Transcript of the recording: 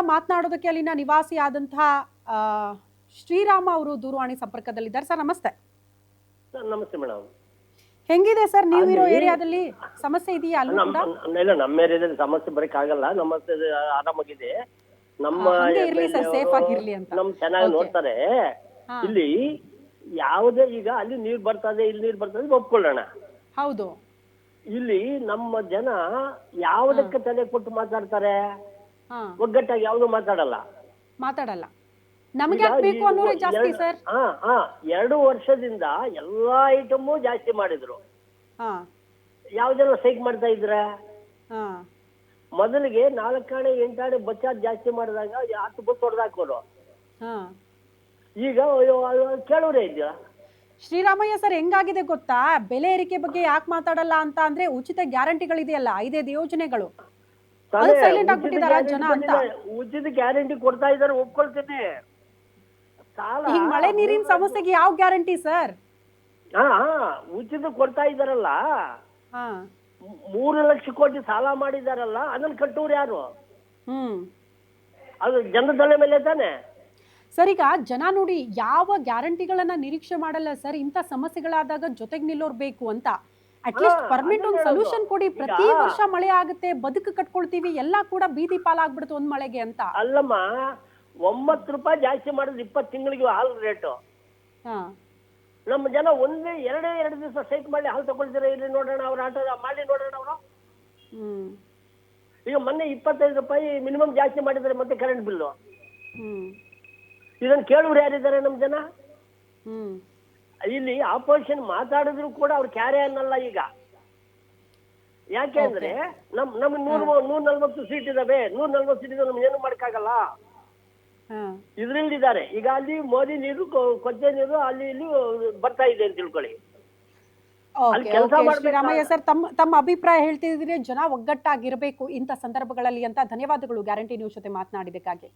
ಮಾತನಾಡೋದಕ್ಕೆ ಅಲ್ಲಿನ ನಿವಾಸಿ ಆದಂತಹ ಶ್ರೀರಾಮ ಅವರು ದೂರವಾಣಿ ಸಂಪರ್ಕದಲ್ಲಿದ್ದಾರೆ. ಸರ್ ನಮಸ್ತೆ. ಸರ್, ನಮಸ್ತೆ ಮೇಡಮ್. ಹೆಂಗಿದೆ ಸರ್ ನೀವಿರೋ ಏರಿಯಾದಲ್ಲಿ ಸಮಸ್ಯೆ ಇದೆಯಾ? ಅಲ್ಲೂ ಕೂಡ ಇಲ್ಲ ನಮ್ಮ ಏರಿಯಾದಲ್ಲಿ ಸಮಸ್ಯೆ ಬರಕ್ ಆಗಲ್ಲ ನಮ್ಮ ಹತ್ರ ಆರಾಮಾಗಿದೆ. ನಮ್ಮ ಹಂಗೆ ಇರ್ಲಿ safe ಆಗಿರ್ಲಿ ಅಂತ. ನಮ್ ಚೆನ್ನಾಗಿ Okay. ನೋಡ್ತಾರೆ. ಹಾ. ಇಲ್ಲಿ ಯಾವುದೇ ಈಗ ಅಲ್ಲಿ ನೀರ್ ಬರ್ತದೆ ಇಲ್ಲಿ ನೀರ್ ಬರ್ತದೆ ಒಪ್ಕೊಳ್ಳೋಣ. ಹೌದು. ಇಲ್ಲಿ ನಮ್ಮ ಜನ ಯಾವುದಕ್ಕೆ ತಲೆ ಕೊಟ್ಟು ಮಾತಾಡ್ತಾರೆ? ಒಗ್ಗಟ್ಟಾಗಿ ಯಾವುದು ಮಾತಾಡಲ್ಲ. ಮಾತಾಡಲ್ಲ. ನಮ್ಗೆ ಬೇಕು ಜಾಸ್ತಿ ಎರಡು- ಸರ್? ಹಾ ಹಾ ಎರಡು ವರ್ಷದಿಂದ ಎಲ್ಲಾ ಐಟಮ್ ಜಾಸ್ತಿ ಮಾಡಿದ್ರು. ಹಾ. ಯಾವ್ದೆಲ್ಲ ಸೈಕ್ ಮಾಡ್ತಾ ಇದ್ರ? ಹಾ. ಮೊದಲಿಗೆ ನಾಲ್ಕಾಣೆ ಎಂಟಾಣೆ ಬಚ್ಚಾದ್ ಜಾಸ್ತಿ ಮಾಡಿದಾಗ ಹತ್ತು ಬಸ್ ಹೊಡೆದಾಕೋರು ಹಾ. ಈಗ ಕೇಳೋರೇ ಇದೆಯಾ? ಶ್ರೀರಾಮಯ್ಯ ಸರ್ ಹೆಂಗಾಗಿದೆ ಗೊತ್ತಾ? ಬೆಲೆ ಏರಿಕೆ ಬಗ್ಗೆ ಯಾಕೆ ಮಾತಾಡಲ್ಲ ಅಂತ ಅಂದ್ರೆ ಉಚಿತ ಗ್ಯಾರಂಟಿಗಳಿದೆಯಲ್ಲ ಐದೈದು ಯೋಜನೆಗಳು. ಉಚಿತ ಗ್ಯಾರಂಟಿ ಕೊಡ್ತಾ ಇದಾರೆ ಒಪ್ಕೊಳ್ತೇನೆ. ಈಗ ಮಳೆ ನೀರಿನ ಸಮಸ್ಯೆಗೆ ಯಾವ ಗ್ಯಾರಂಟಿ ಸರ್? ಹಾ ಉಚಿತ ಕೊಡ್ತಾ ಇದಾರಲ್ಲ ಮೂರು ಲಕ್ಷ ಕೋಟಿ ಸಾಲ ಮಾಡಿದಾರಲ್ಲ ಅದನ್ನ ಕಟ್ಟೋರು ಯಾರು? ಹ್ಮ್. ಅದು ಜನರ ತಲೆ ಮೇಲೆ ತಾನೆ? ಸರ್ ಈಗ ಜನ ನೋಡಿ ಯಾವ ಗ್ಯಾರಂಟಿಗಳನ್ನ ನಿರೀಕ್ಷೆ ಮಾಡಲ್ಲ ಸರ್? ಇಂಥ ಸಮಸ್ಯೆಗಳಾದಾಗ ಜೊತೆಗೆ ನಿಲ್ಲೋರ್ ಬೇಕು ಅಂತ. ಅಟ್ಲೀಸ್ಟ್ ಪರ್ಮನೆಂಟ್ ಒಂದು ಸೊಲ್ಯೂಷನ್ ಕೊಡಿ. ಪ್ರತಿ ವರ್ಷ ಮಳೆ ಆಗುತ್ತೆ ಬದುಕು ಕಟ್ಕೊಳ್ತೀವಿ ಎಲ್ಲ ಕೂಡ ಬೀದಿ ಪಾಲಾಗ್ಬಿಡುತ್ತೆ ಒಂದ್ ಮಳೆಗೆ ಅಂತ. ಅಲ್ಲಮ್ಮ ಒಂಬತ್ ರೂಪಾಯಿ ಜಾಸ್ತಿ ಮಾಡಿದ್ರೆ ಇಪ್ಪತ್ತು ತಿಂಗಳಿಗೆ ಹಾಲು ರೇಟು ನಮ್ಮ ಜನ ಒಂದೇ ಎರಡೇ ಎರಡು ದಿವಸ ಸೈಕ್ ಮಾಡಿ ಹಾಲು ತಗೊಳ್ತೀರ ಇಲ್ಲಿ ನೋಡೋಣ ಅವ್ರ ಆಟ ಮಾಡಿ ನೋಡೋಣ ಅವರು? ಹ್ಮ್. ಈಗ ಮೊನ್ನೆ ಇಪ್ಪತ್ತೈದು ರೂಪಾಯಿ ಮಿನಿಮಮ್ ಜಾಸ್ತಿ ಮಾಡಿದ್ರೆ ಮತ್ತೆ ಕರೆಂಟ್ ಬಿಲ್ಲು ಹ್ಮ್. ಇದನ್ನ ಕೇಳುವ್ರು ಯಾರಿದ್ದಾರೆ ನಮ್ಮ ಜನ? ಹ್ಮ್. ಇಲ್ಲಿ ಆಪೋಸಿಷನ್ ಮಾತಾಡಿದ್ರು ಕೂಡ ಅವ್ರು ಕ್ಯಾರೆ ಅನ್ನಲ್ಲ ಈಗ. ಯಾಕೆ ಅಂದ್ರೆ ನಮ್ ನಮ್ ನೂರ್ ನೂರ್ ನಲ್ವತ್ತು ಸೀಟ್ ಇದಾವೆ. ನೂರ್ ನಲ್ವತ್ತು ಸೀಟ್ ನಮ್ಗೆ ಏನು ಮಾಡಕ್ಕಾಗಲ್ಲ? ಇದ್ರಿಂದ ಇದ್ರಲ್ಲಿದ್ದಾರೆ. ಈಗ ಅಲ್ಲಿ ಮೋದಿ ನೀರು ಕೊಚ್ಚೆ ನೀರು ಅಲ್ಲಿ ಇಲ್ಲಿ ಬರ್ತಾ ಇದೆ ಅಂತ ತಿಳ್ಕೊಳ್ಳಿ. ಶ್ರೀರಾಮಯ್ಯ ಸರ್ ತಮ್ಮ ತಮ್ಮ ಅಭಿಪ್ರಾಯ ಹೇಳ್ತಿದ್ರೆ ಜನ ಒಗ್ಗಟ್ಟಾಗಿರಬೇಕು ಇಂಥ ಸಂದರ್ಭಗಳಲ್ಲಿ ಅಂತ ಧನ್ಯವಾದಗಳು ಗ್ಯಾರಂಟಿ ನ್ಯೂಸ್ ಜೊತೆ ಮಾತನಾಡಿದಕ್ಕಾಗಿ